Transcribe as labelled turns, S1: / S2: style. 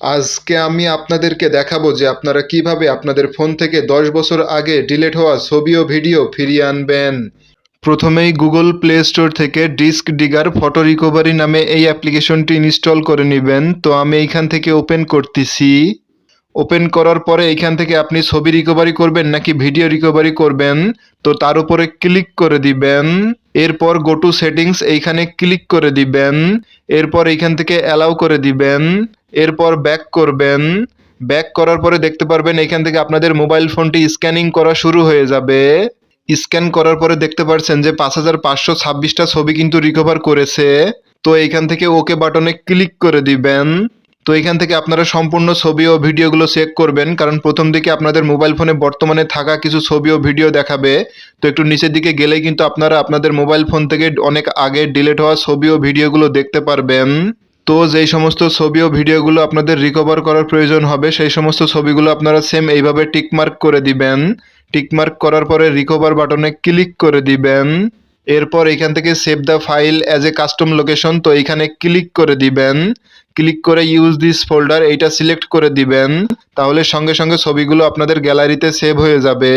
S1: আজকে আমি আপনাদেরকে দেখাবো যে আপনারা কীভাবে আপনাদের ফোন থেকে দশ বছর আগে ডিলিট হওয়া ছবি ও ভিডিও ফিরিয়ে আনবেন। প্রথমেই গুগল প্লে স্টোর থেকে ডিস্ক ডিগার ফটো রিকভারি নামে এই অ্যাপ্লিকেশনটি ইনস্টল করে নেবেন। তো আমি এইখান থেকে ওপেন করতেছি। ওপেন করার পরে এইখান থেকে আপনি ছবি রিকভারি করবেন নাকি ভিডিও রিকভারি করবেন, তো তার উপরে ক্লিক করে দিবেন। এরপর গো টু সেটিংস এইখানে ক্লিক করে দিবেন। এরপর এইখান থেকে অ্যালাউ করে দিবেন। এরপর ব্যাক করবেন। ব্যাক করার পরে দেখতে পারবেন এখান থেকে আপনাদের মোবাইল ফোনটি স্ক্যানিং করা শুরু হয়ে যাবে। স্ক্যান করার পরে দেখতে পাচ্ছেন যে পাঁচ হাজার পাঁচশো ছাব্বিশটা ছবি কিন্তু রিকভার করেছে। তো এইখান থেকে ওকে বাটনে ক্লিক করে দিবেন। তো এখান থেকে আপনারা সম্পূর্ণ ছবি ও ভিডিওগুলো চেক করবেন, কারণ প্রথম দিকে আপনাদের মোবাইল ফোনে বর্তমানে থাকা কিছু ছবি ও ভিডিও দেখাবে। তো একটু নিচের দিকে গেলেই কিন্তু আপনারা আপনাদের মোবাইল ফোন থেকে অনেক আগে ডিলিট হওয়া ছবি ও ভিডিওগুলো দেখতে পারবেন। তো যেই সমস্ত ছবি ও ভিডিওগুলো আপনাদের রিকভার করার প্রয়োজন হবে, সেই সমস্ত ছবিগুলো আপনারা সেম এইভাবে টিকমার্ক করে দিবেন। টিকমার্ক করার পরে রিকভার বাটনে ক্লিক করে দিবেন। এরপর এখান থেকে save the file as a custom location তো এখানে ক্লিক করে দিবেন। ক্লিক করে ইউজ দিস ফোল্ডার এইটা সিলেক্ট করে দিবেন। তাহলে সঙ্গে সঙ্গে ছবিগুলো আপনাদের গ্যালারিতে সেভ হয়ে যাবে।